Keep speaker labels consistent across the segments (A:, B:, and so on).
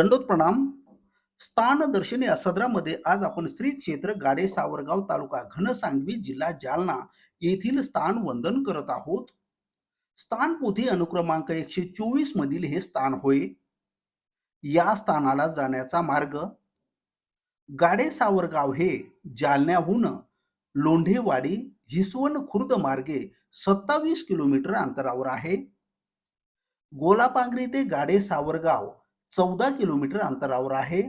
A: दंडोत प्रणाम स्थान दर्शनी सदरामध्ये आज आपण श्री क्षेत्र गाडे सावरगाव तालुका घनसांगवी जिल्हा जालना येथील स्थान वंदन करत आहोत. स्थान पोथी अनुक्रमांक एकशे चोवीस मधील हे स्थान होय. या स्थानाला जाण्याचा मार्ग गाडे सावरगाव हे जालन्याहून लोंढेवाडी हिसवण खुर्द मार्गे सत्तावीस किलोमीटर अंतरावर आहे. गोलापांगरी ते गाडे सावरगाव चौदा किलोमीटर अंतरावर आहे.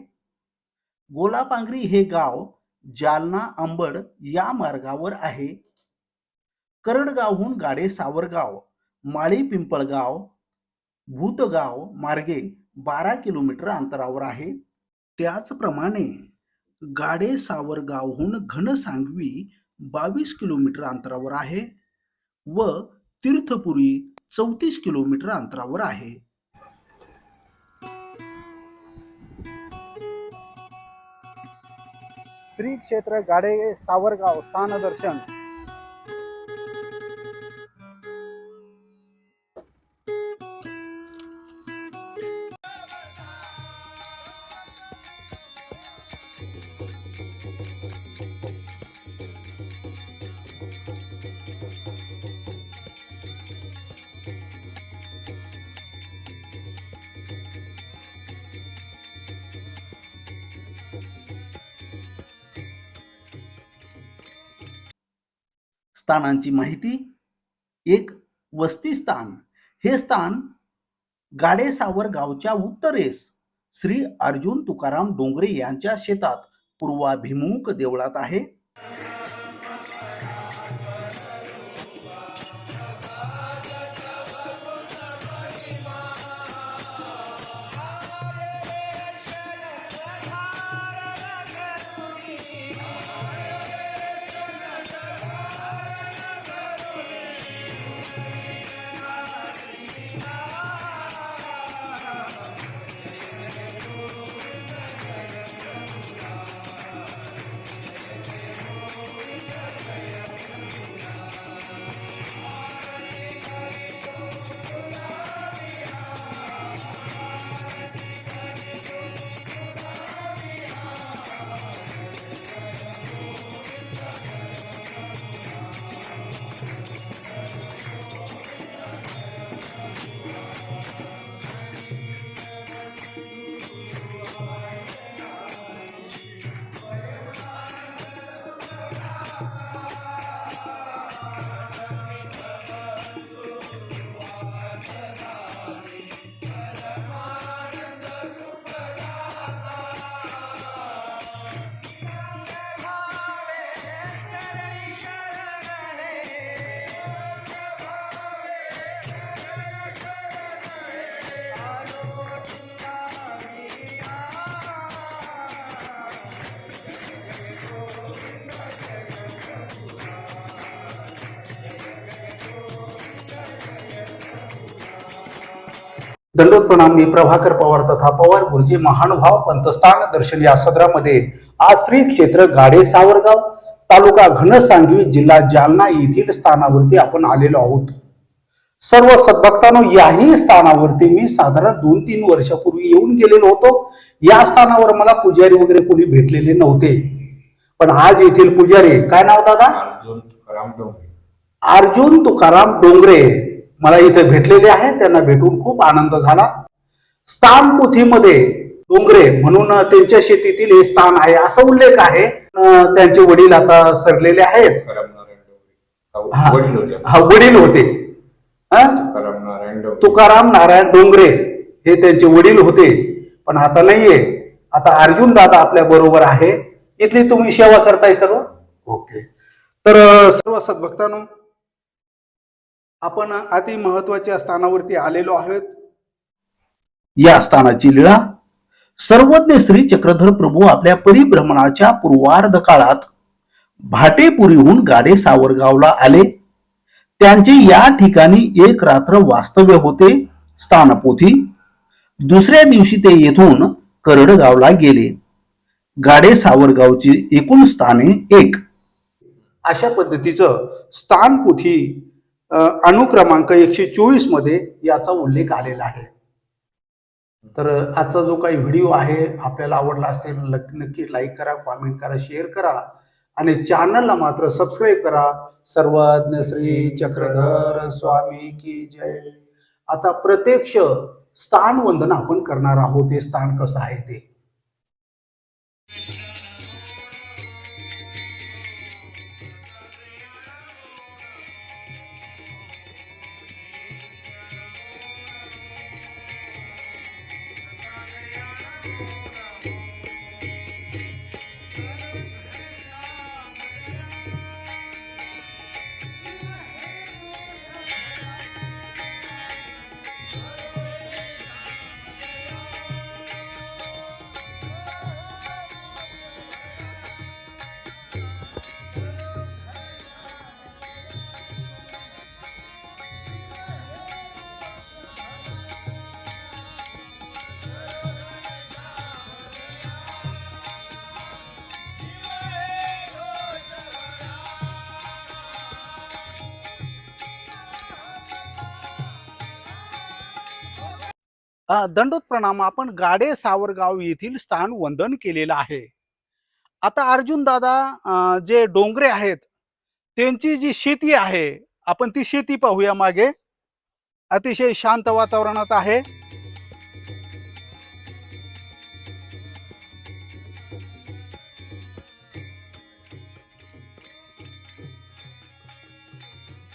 A: गोलापांगरी हे गाव जालना अंबड या मार्गावर आहे. करडगावहून गाडे सावरगाव माळी पिंपळगाव भूतगाव मार्गे बारा किलोमीटर अंतरावर आहे. त्याचप्रमाणे गाडे सावरगावहून घनसांगवी बावीस किलोमीटर अंतरावर आहे व तीर्थपुरी चौतीस किलोमीटर अंतरावर आहे.
B: श्री क्षेत्र गाडे सावरगाव स्थानदर्शन.
A: स्थानांची माहिती एक वस्ती स्थान. हे स्थान गाडेसावर गावच्या उत्तरेस श्री अर्जुन तुकाराम डोंगरे यांच्या शेतात पूर्वाभिमुख देवळात आहे. दंडोत प्रणाम मी प्रभाकर पवार तथा पवार गुरुजी महानुभाव पंतस्थान दर्शन या सदरामध्ये आज श्री क्षेत्र गाडे सावरगाव तालुका घनसांगवी जिल्हा जालना येथील स्थानावरती आपण आलेलो आहोत. सर्व सद्भक्तांनो याही स्थानावरती मी साधारण दोन तीन वर्षापूर्वी येऊन गेलेलो होतो. या स्थानावर मला पुजारी वगैरे कोणी भेटलेले नव्हते. पण आज येथील पुजारी काय नाव दादा?
C: अर्जुन तुकाराम डोंगरे.
A: अर्जुन तुकाराम डोंगरे. मला इथे भेटलेले आहे त्यांना भेटून खूप आनंद झाला. स्थान पोथीमध्ये डोंगरे म्हणून त्यांच्या शेतीतील हे स्थान आहे असा उल्लेख आहे. त्यांचे वडील आता सरलेले आहेत. हा.
C: वडील होते? तुकाराम नारायण डोंगरे
A: हे त्यांचे वडील होते. पण आता नाहीये. आता अर्जुन दादा आपल्या बरोबर आहे. इथली तुम्ही सेवा करताय सर्व? ओके. तर सर्व सद्भक्तांनो आपण अति महत्त्वाच्या स्थानावरती आलेलो आहोत. या स्थानाची लीळा सर्वज्ञ श्री चक्रधर प्रभू आपल्या परिभ्रमणाच्या पूर्वार्ध काळात भाटेपुरीहून गाडे सावरगावला आले. त्यांचे या ठिकाणी एक रात्र वास्तव्य होते स्थानपोथी. दुसऱ्या दिवशी ते येथून करडगावला गेले. गाडे सावरगावची एकूण स्थाने एक. अशा पद्धतीचं स्थानपोथी अणुक्रमांक अनुक्रमांक एकशे चोवीसमध्ये याचा उल्लेख आलेला आहे. तर आजचा जो काही व्हिडिओ आहे आपल्याला आवडला असेल नक्की नक्की लाईक करा कॉमेंट करा शेअर करा आणि चॅनलला मात्र सबस्क्राईब करा. सर्वज्ञ श्री चक्रधर स्वामी की जय. आता प्रत्यक्ष स्थान वंदन आपण करणार आहोत. हे स्थान कसं आहे ते. दंडोत प्रणाम आपण गाडे सावरगाव येथील स्थान वंदन केलेलं आहे. आता अर्जुन दादा जे डोंगरे आहेत त्यांची जी शेती आहे आपण ती शेती पाहूया मागे. अतिशय शांत वातावरणात आहे.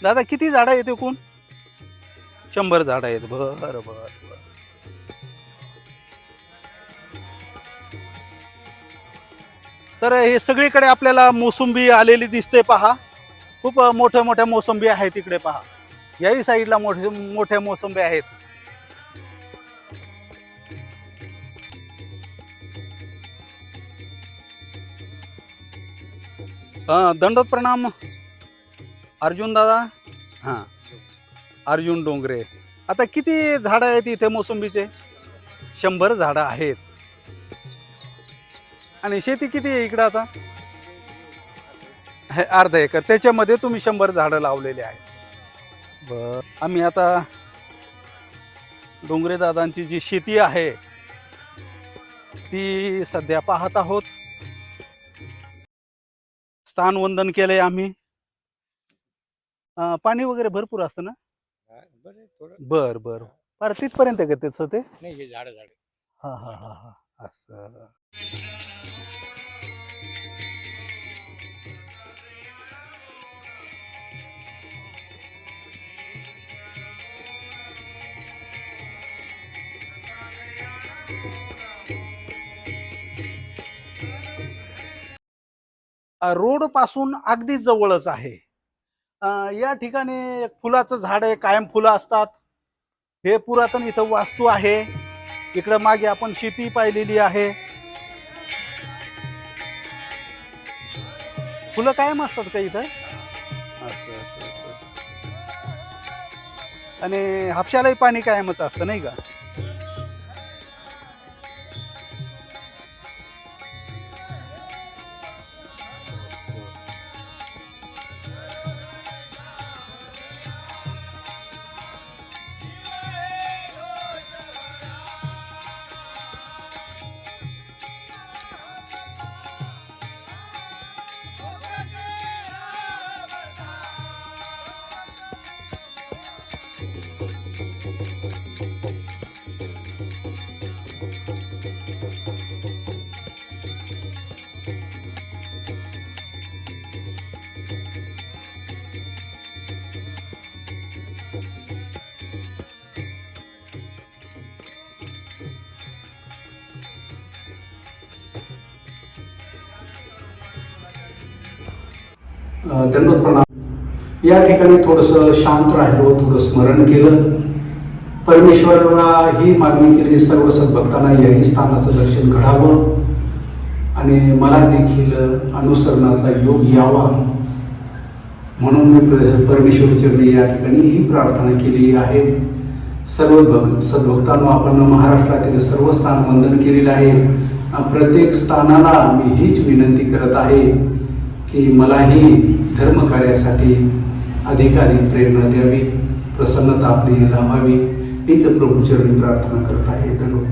A: दादा किती झाडं आहेत कोण शंभर झाडं आहेत. बर बर बर. तर हे सगळीकडे आपल्याला मोसंबी आलेली दिसते पहा. खूप मोठ्या मोठ्या मोसंबी आहेत इकडे पहा. याही साईडला मोठे मोठ्या मोसंबी आहेत. हा दंडोत प्रणाम. अर्जुन दादा. हां. अर्जुन डोंगरे. आता किती झाडं आहेत इथे मोसंबीचे? शंभर झाडं आहेत. आणि शेती किती आहे इकडं आता? हे अर्धा एकर. त्याच्यामध्ये तुम्ही शंभर झाडं लावलेले आहेत. बर. आम्ही आता डोंगरे दादांची जी शेती आहे ती सध्या पाहत आहोत. स्थानवंदन केलंय आम्ही. पाणी वगैरे भरपूर असतं ना?
B: बरं
A: बर बर. फार तिथपर्यंत का त्याचं ते?
B: नाही हे झाड झाड.
A: हा हा हा हा. असं. रोडपासून अगदी जवळच आहे. या ठिकाणी फुलाचं झाड आहे कायम फुलं असतात. हे पुरातन इथं वास्तू आहे. इकडं मागे आपण शेती पाहिलेली आहे. फुलं कायम असतात का इथं? असं. आणि हापशालाही पाणी कायमच असतं नाही का? दंडोत प्रणाम या ठिकाणी थोडंसं शांत राहिलो थोडं स्मरण केलं. परमेश्वराला ही मागणी केली सर्व सद्भक्तांना याही स्थानाचं दर्शन घडावं. आणि मला देखील अनुसरणाचा योग यावा. म्हणून मी प्र चरणी या ठिकाणी ही प्रार्थना केली आहे. सर्व भग सद्भक्तांना आपण महाराष्ट्रातील सर्व स्थान वंदन केलेलं आहे. प्रत्येक स्थानाला मी हीच विनंती करत आहे की मलाही धर्मकार्यासाठी अधिकाधिक प्रेरणा द्यावी प्रसन्नता आपली लाभावी हीच प्रभूचरणी प्रार्थना करत आहे. धन्यवाद.